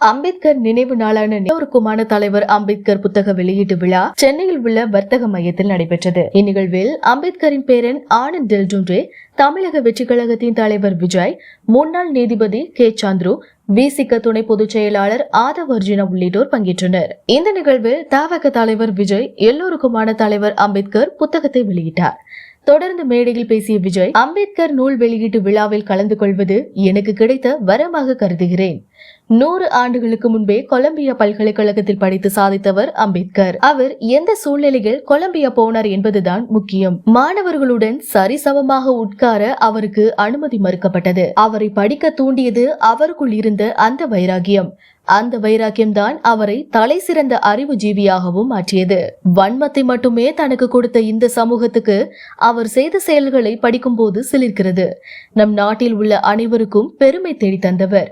அம்பேத்கர் நினைவு நாளான எல்லோருக்குமான தலைவர் அம்பேத்கர் புத்தக வெளியீட்டு விழா சென்னையில் உள்ள வர்த்தக மையத்தில் நடைபெற்றது. இந்நிகழ்வில் அம்பேத்கரின் பேரன் ஆனந்த் டெல்டுன்றே தமிழக வெற்றிக் கழகத்தின் தலைவர் விஜய் முன்னாள் நீதிபதி கே. சந்துரு விசிக துணை பொதுச் செயலாளர் ஆதவ் அர்ஜுனா உள்ளிட்டோர் பங்கேற்றனர். இந்த நிகழ்வில் தாவக தலைவர் விஜய் எல்லோருக்குமான தலைவர் அம்பேத்கர் புத்தகத்தை வெளியிட்டார். தொடர்ந்து மேடையில் பேசிய விஜய் அம்பேத்கர் நூல் வெளியீட்டு விழாவில் கலந்து கொள்வது எனக்கு கிடைத்த வரமாக கருதுகிறேன். நூறு ஆண்டுகளுக்கு முன்பே கொலம்பியா பல்கலைக்கழகத்தில் படித்து சாதித்தவர் அம்பேத்கர். அவர் எந்த சூழ்நிலையில் கொலம்பியா போனார் என்பதுதான் முக்கியம். மாணவர்களுடன் சரிசமமாக உட்கார அவருக்கு அனுமதி மறுக்கப்பட்டது. அவரை படிக்க தூண்டியது அவருக்குள் இருந்த அந்த வைராகியம். அந்த வைராக்கியம்தான் அவரை தலை சிறந்த அறிவு ஜீவியாகவும் மாற்றியது. வன்மத்தை மட்டுமே தனக்கு கொடுத்த இந்த சமூகத்துக்கு அவர் செய்த செயல்களை படிக்கும்போது சிலிர்க்கிறது. நம் நாட்டில் உள்ள அனைவருக்கும் பெருமை தேடி தந்தவர்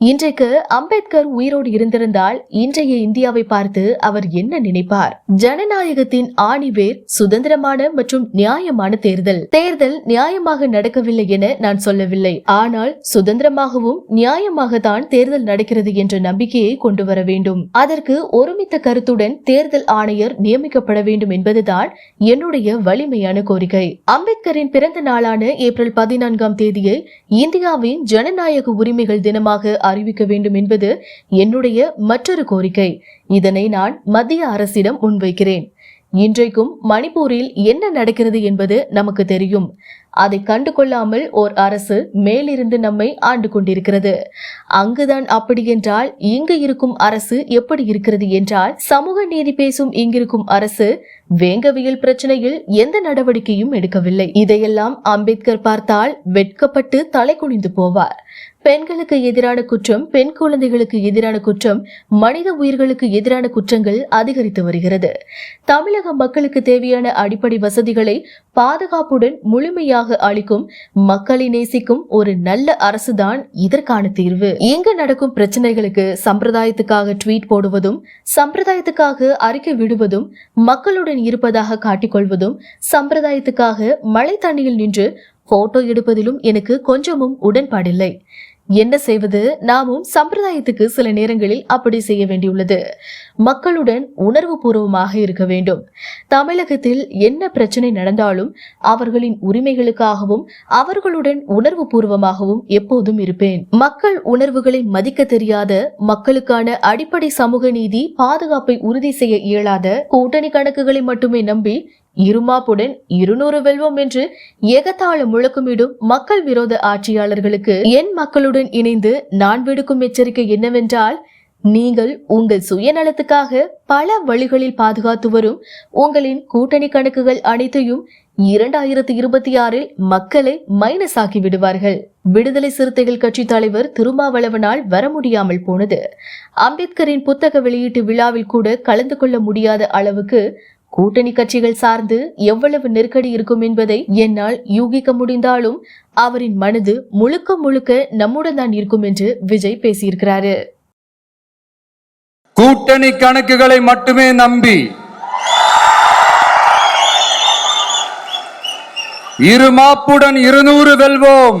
இன்றைக்கு அம்பேத்கர் உயிரோடு இருந்திருந்தால் இன்றைய இந்தியாவை பார்த்து அவர் என்ன நினைப்பார்? ஜனநாயகத்தின் ஆணிவேர் சுதந்திரமான மற்றும் நியாயமான தேர்தல். தேர்தல் நியாயமாக நடக்கவில்லை என நான் சொல்லவில்லை. ஆனால் சுதந்திரமாகவும் நியாயமாக தான் தேர்தல் நடக்கிறது என்ற நம்பிக்கையை கொண்டு வர வேண்டும். அதற்கு ஒருமித்த கருத்துடன் தேர்தல் ஆணையர் நியமிக்கப்பட வேண்டும் என்பதுதான் என்னுடைய வலிமையான கோரிக்கை. அம்பேத்கரின் பிறந்த நாளான ஏப்ரல் பதினான்காம் தேதியை இந்தியாவின் ஜனநாயக உரிமைகள் தினமாக அறிவிக்க வேண்டும் என்பது என்னுடைய மற்றொரு கோரிக்கை. இதனை நான் மத்திய அரசிடம் முன்வைக்கிறேன். இன்றைக்கும் மணிப்பூரில் என்ன நடக்கிறது என்பது நமக்கு தெரியும். அதை கண்டு கொள்ளாமல் ஓர் அரசு மேலிருந்து நம்மை ஆண்டு கொண்டிருக்கிறது. அங்குதான் அப்படி என்றால் இங்கு இருக்கும் அரசு எப்படி இருக்கிறது என்றால் சமூக நீதி பேசும் இங்கிருக்கும் அரசு வேங்கவியல் பிரச்சனையில் எந்த நடவடிக்கையும் எடுக்கவில்லை. இதையெல்லாம் அம்பேத்கர் பார்த்தால் வெட்கப்பட்டு தலை குனிந்து போவார். பெண்களுக்கு எதிரான குற்றம் பெண் குழந்தைகளுக்கு எதிரான குற்றம் மனித உயிர்களுக்கு எதிரான குற்றங்கள் அதிகரித்து வருகிறது. தமிழக மக்களுக்கு தேவையான அடிப்படை வசதிகளை பாதுகாப்புடன் முழுமையாக அளிக்கும் மக்களை நேசிக்கும் ஒரு நல்ல அரசுதான் இதற்கான தீர்வு. இங்கு நடக்கும் பிரச்சனைகளுக்கு சம்பிரதாயத்துக்காக ட்வீட் போடுவதும் சம்பிரதாயத்துக்காக அறிக்கை விடுவதும் மக்களுடன் இருப்பதாக காட்டிக்கொள்வதும் சம்பிரதாயத்துக்காக மழை தண்ணியில் நின்று போட்டோ எடுப்பதிலும் எனக்கு கொஞ்சமும் உடன்பாடில்லை. என்ன செய்வது? நாமும் சம்பிரதாயத்துக்கு சில நேரங்களில் அப்படி செய்ய வேண்டியுள்ளது. மக்களுடன் உணர்வு பூர்வமாக இருக்க வேண்டும். தமிழகத்தில் என்ன பிரச்சனை நடந்தாலும் அவர்களின் உரிமைகளுக்காகவும் அவர்களுடன் உணர்வு பூர்வமாகவும் எப்போதும் இருப்பேன். மக்கள் உணர்வுகளை மதிக்க தெரியாத மக்களுக்கான அடிப்படை சமூக நீதி பாதுகாப்பை உறுதி செய்ய இயலாத கூட்டணி கணக்குகளை மட்டுமே நம்பி இருமாப்புடன் இருநூறு வெல்வோம் என்று எகத்தாள முழக்கமிடும் மக்கள் விரோத ஆட்சியாளர்களுக்கு என் மக்களுடன் இணைந்து நான் விடுக்கும் எச்சரிக்கை என்னவென்றால் நீங்கள் உங்கள் சுயநலத்துக்காக பல வழிகளில் பாதுகாத்து வரும் உங்களின் கூட்டணி கணக்குகள் அனைத்தையும் இரண்டாயிரத்தி இருபத்தி ஆறில் மக்களை மைனஸ் ஆக்கி விடுவார்கள். விடுதலை சிறுத்தைகள் கட்சி தலைவர் திருமாவளவனால் வர முடியாமல் போனது. அம்பேத்கரின் புத்தக வெளியீட்டு விழாவில் கூட கலந்து கொள்ள முடியாத அளவுக்கு கூட்டணி கட்சிகள் சார்ந்து எவ்வளவு நெருக்கடி இருக்கும் என்பதை என்னால் யூகிக்க முடிந்தாலும் அவரின் மனது முழுக்க முழுக்க நம்முடன் தான் இருக்கும் என்று விஜய் பேசியிருக்கிறாரு. கூட்டணி கணக்குகளை மட்டுமே நம்பி இருமாப்புடன் இருநூறு வெல்வோம்.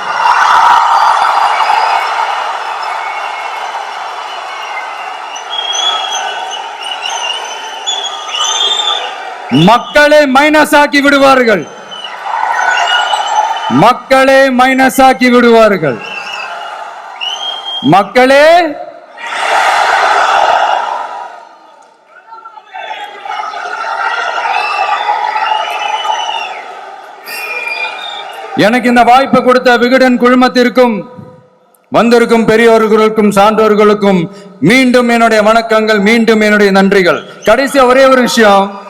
மக்களை மைனஸ் ஆக்கி விடுவார்கள். மக்களே மைனஸ் ஆக்கி விடுவார்கள். மக்களே எனக்கு இந்த வாய்ப்பு கொடுத்த விகடன் குழுமத்திற்கும் வந்திருக்கும் பெரியோர்களுக்கும் சான்றோர்களுக்கும் மீண்டும் என்னுடைய வணக்கங்கள் மீண்டும் என்னுடைய நன்றிகள். கடைசியா ஒரே ஒரு விஷயம்.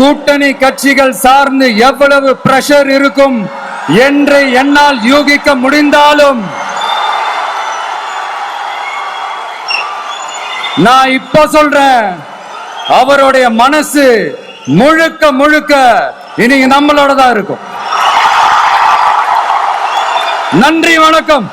கூட்டணி கட்சிகள் சார்ந்து எவ்வளவு பிரஷர் இருக்கும் என்று என்னால் யூகிக்க முடிந்தாலும் நான் இப்ப சொல்றேன் அவருடைய மனசு முழுக்க முழுக்க இன்னைக்கு நம்மளோட தான் இருக்கும். நன்றி வணக்கம்.